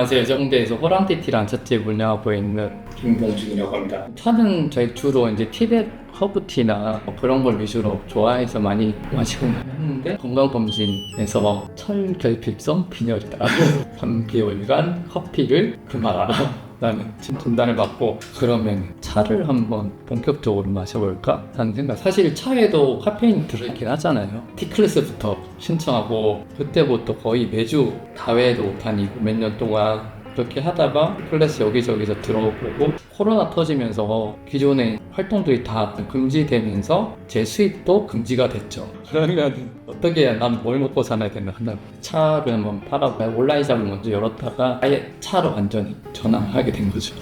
안녕하세요. 정대에서 호랑티티라는 찻집 운영하고 있는 김봉준이라고 합니다. 차는 저희 주로 이제 티벳 허브티나 뭐 그런 걸 위주로 좋아해서 많이 마시고 했는데 건강검진에서 철 결핍성 빈혈이다. 감기월간 커피를 그만하라. 라는 진단을 받고 그러면 차를 한번 본격적으로 마셔볼까? 하는 생각 사실 차에도 카페인이 들어있긴 하잖아요 티클래스부터 신청하고 그때부터 거의 매주 다회도 다니고 몇 년 동안 그렇게 하다가 클래스 여기저기서 들어보고 코로나 터지면서 기존의 활동들이 다 금지되면서 제 수입도 금지가 됐죠. 그러면 어떻게 해야 난 뭘 먹고 살아야 되나 한다. 차를 한번 팔아봐야 온라인 샵을 먼저 열었다가 아예 차로 완전히 전환하게 된 거죠.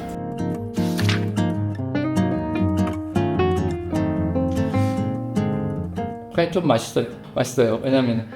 그냥 좀 맛있어요. 맛있어요. 왜냐면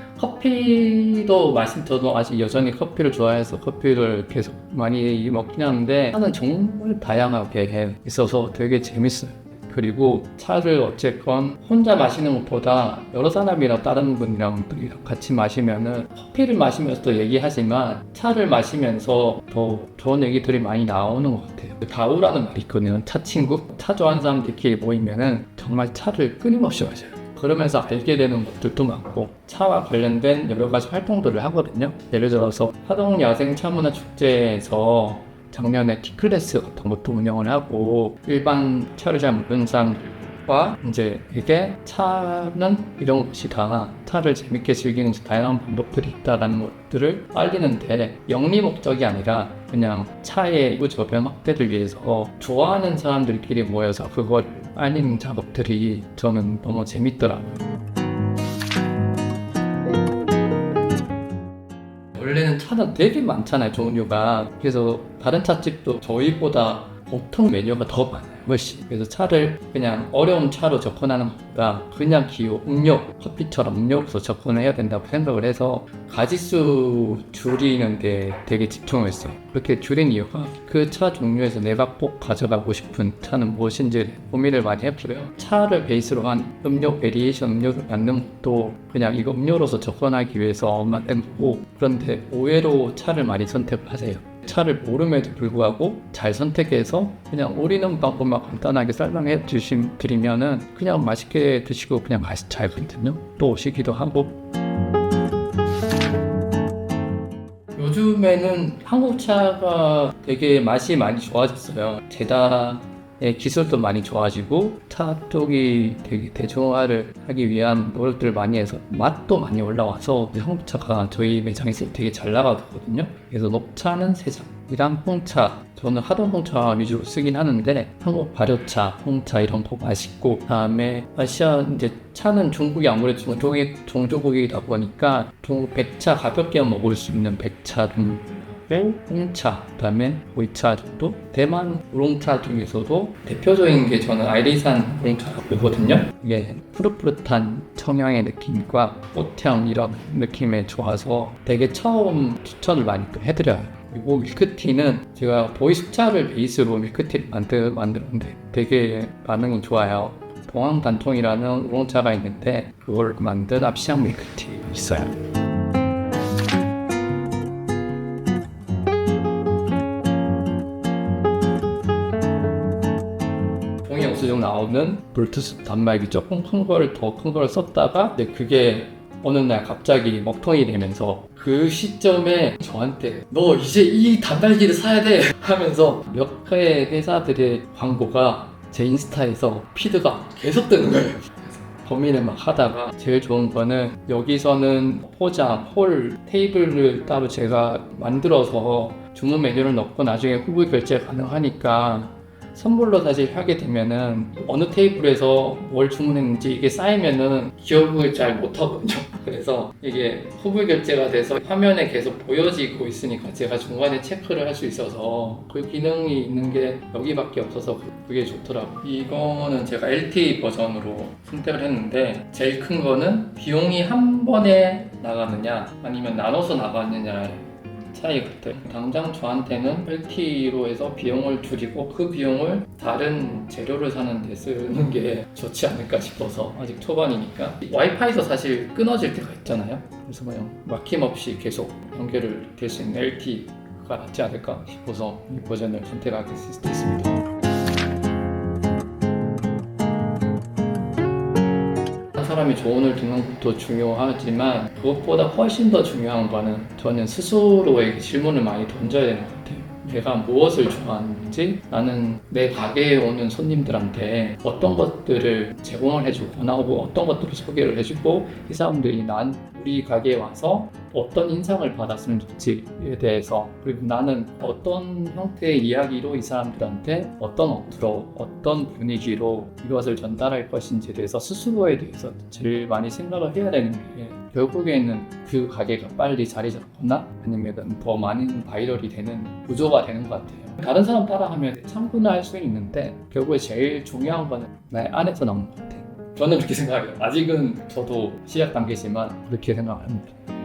커피도 맛있 저도 아직 여전히 커피를 좋아해서 커피를 계속 많이 먹긴 하는데 차는 정말 다양하게 있어서 되게 재밌어요. 그리고 차를 어쨌건 혼자 마시는 것보다 여러 사람이랑 다른 분이랑 같이 마시면은 커피를 마시면서도 얘기하지만 차를 마시면서 더 좋은 얘기들이 많이 나오는 것 같아요. 다우라는 말이 있거든요. 차 친구. 차 좋아하는 사람들끼리 모이면은 정말 차를 끊임없이 마셔요. 그러면서 알게 되는 것들도 많고 차와 관련된 여러 가지 활동들을 하거든요. 예를 들어서 하동 야생 차문화 축제에서 작년에 티클래스 같은 것도 운영을 하고 일반 차를 잘 모르는 사람들과 이제 이게 차는 이런 것이다. 차를 재밌게 즐기는 다양한 방법들이 있다라는 것들을 알리는데 영리 목적이 아니라 그냥 차의 저변 확대를 위해서 좋아하는 사람들끼리 모여서 그걸 알리는 작업들이 저는 너무 재밌더라고요. 원래는 차는 되게 많잖아요, 종류가. 그래서 다른 차집도 저희보다 보통 메뉴가 더 많아요. 훨씬. 그래서 차를 그냥 어려운 차로 접근하는 것보다 그냥 기호, 음료, 커피처럼 음료로서 접근해야 된다고 생각을 해서 가지수 줄이는데 되게 집중을 했어요. 그렇게 줄인 이유가 그 차 종류에서 내가 꼭 가져가고 싶은 차는 무엇인지 고민을 많이 했고요. 차를 베이스로 한 음료 베리에이션 음료를 만든 것도 그냥 이거 음료로서 접근하기 위해서 만든 거고 그런데 의외로 차를 많이 선택을 하세요. 차를 모름에도 불구하고 잘 선택해서 그냥 우리는 방법만 간단하게 설명해 주신 드리면은 그냥 맛있게 드시고 그냥 맛이 잘 거든요. 또 오시기도 하고. 요즘에는 한국 차가 되게 맛이 많이 좋아졌어요. 제다의 기술도 많이 좋아지고 차 쪽이 되게 대중화를 하기 위한 노력들을 많이 해서 맛도 많이 올라와서 한국 차가 저희 매장에서 되게 잘 나가거든요. 그래서 녹차는 세 잔. 이랑 홍차 저는 하던 홍차 위주로 쓰긴 하는데 한국 발효차, 홍차 이런 거 맛있고 그다음에 아시아 이제 차는 중국이 아무래도 종족이 종조국이다 보니까 중국 백차 가볍게 먹을 수 있는 백차 좀 홍차, 그다음에 보이차 정도 대만 우롱차 중에서도 대표적인 게 저는 아이리산 우롱차라고 보거든요. 이게 푸릇푸릇한 청양의 느낌과 꽃향 이런 느낌에 좋아서 되게 처음 추천을 많이 또 해드려요. 그리고 밀크티는 제가 보이스차를 베이스로 밀크티를 만들, 만들었는데 되게 반응이 좋아요. 동황 단통이라는 우롱차가 있는데 그걸 만든 압시향 밀크티 있어요. 영수증 나오는 블루투스 단말기죠. 큰걸더큰 걸 썼다가 근데 그게 어느 날 갑자기 먹통이 되면서 그 시점에 저한테 너 이제 이 단말기를 사야 돼 하면서 몇회 회사들의 광고가 제 인스타에서 피드가 계속 뜨는 거예요. 고민을 막 하다가 제일 좋은 거는 여기서는 포장, 홀, 테이블을 따로 제가 만들어서 주문 메뉴를 넣고 나중에 후불 결제 가능하니까 선물로 사실 하게 되면은 어느 테이블에서 뭘 주문했는지 이게 쌓이면은 기억을 잘 못하거든요. 그래서 이게 후불 결제가 돼서 화면에 계속 보여지고 있으니까 제가 중간에 체크를 할 수 있어서 그 기능이 있는 게 여기밖에 없어서 그게 좋더라고요. 이거는 제가 LTE 버전으로 선택을 했는데 제일 큰 거는 비용이 한 번에 나가느냐 아니면 나눠서 나가느냐 차이 같아요. 당장 저한테는 LTE로 해서 비용을 줄이고 그 비용을 다른 재료를 사는 데 쓰는 게 좋지 않을까 싶어서 아직 초반이니까 와이파이에서 사실 끊어질 때가 있잖아요. 그래서 그냥 막힘없이 계속 연결을 될 수 있는 LTE가 낫지 않을까 싶어서 이 버전을 선택하게 됐습니다. 사람이 조언을 듣는 것도 중요하지만 그것보다 훨씬 더 중요한 거는 저는 스스로에게 질문을 많이 던져야 되는 것 같아요. 내가 무엇을 좋아하는지 나는 내 가게에 오는 손님들한테 어떤 것들을 제공을 해주고 나하고 어떤 것들을 소개를 해주고 이 사람들이 난 우리 가게에 와서 어떤 인상을 받았으면 좋지에 대해서 그리고 나는 어떤 형태의 이야기로 이 사람들한테 어떤 어투로 어떤 분위기로 이것을 전달할 것인지에 대해서 스스로에 대해서 제일 많이 생각을 해야 되는 게 결국에는 그 가게가 빨리 자리 잡거나 아니면 더 많은 바이럴이 되는 구조가 되는 것 같아요. 다른 사람 따라하면 참고는 할 수 있는데 결국에 제일 중요한 거는 내 안에서 나오는 것 같아요. 저는 그렇게 생각해요. 아직은 저도 시작 단계지만 그렇게 생각합니다.